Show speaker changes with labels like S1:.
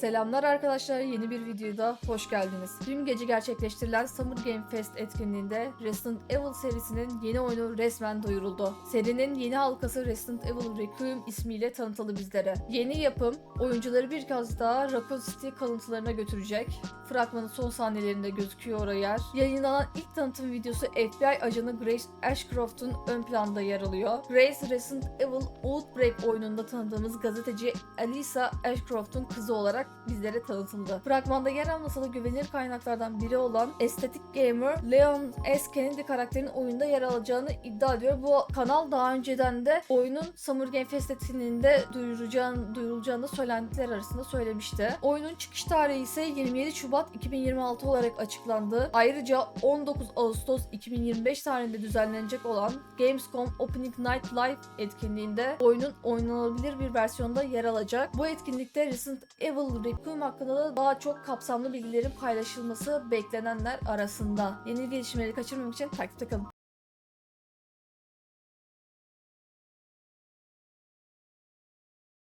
S1: Selamlar arkadaşlar yeni bir videoda hoş geldiniz. Dün gece gerçekleştirilen Summer Game Fest etkinliğinde Resident Evil serisinin yeni oyunu resmen duyuruldu. Serinin yeni halkası Resident Evil Requiem ismiyle tanıtılı bizlere. Yeni yapım oyuncuları bir kez daha Raccoon City kalıntılarına götürecek. Fragmanın son sahnelerinde gözüküyor o yer. Yayınlanan ilk tanıtım videosu FBI ajanı Grace Ashcroft'un ön planda yer alıyor. Grace Resident Evil Outbreak oyununda tanıdığımız gazeteci Alisa Ashcroft'un kızı olarak bizlere tanıtıldı. Fragmanda yer almasa da güvenilir kaynaklardan biri olan estetik gamer Leon S. Kennedy karakterinin oyunda yer alacağını iddia ediyor. Bu kanal daha önceden de oyunun Summer Game Fest etkinliğinde duyuracağını, duyurulacağını söylentiler arasında söylemişti. Oyunun çıkış tarihi ise 27 Şubat 2026 olarak açıklandı. Ayrıca 19 Ağustos 2025 tarihinde düzenlenecek olan Gamescom Opening Night Live etkinliğinde oyunun oynanabilir bir versiyonda yer alacak. Bu etkinlikte Resident Evil Requiem hakkında da daha çok kapsamlı bilgilerin paylaşılması beklenenler arasında. Yeni gelişmeleri kaçırmamak için takipte kalın.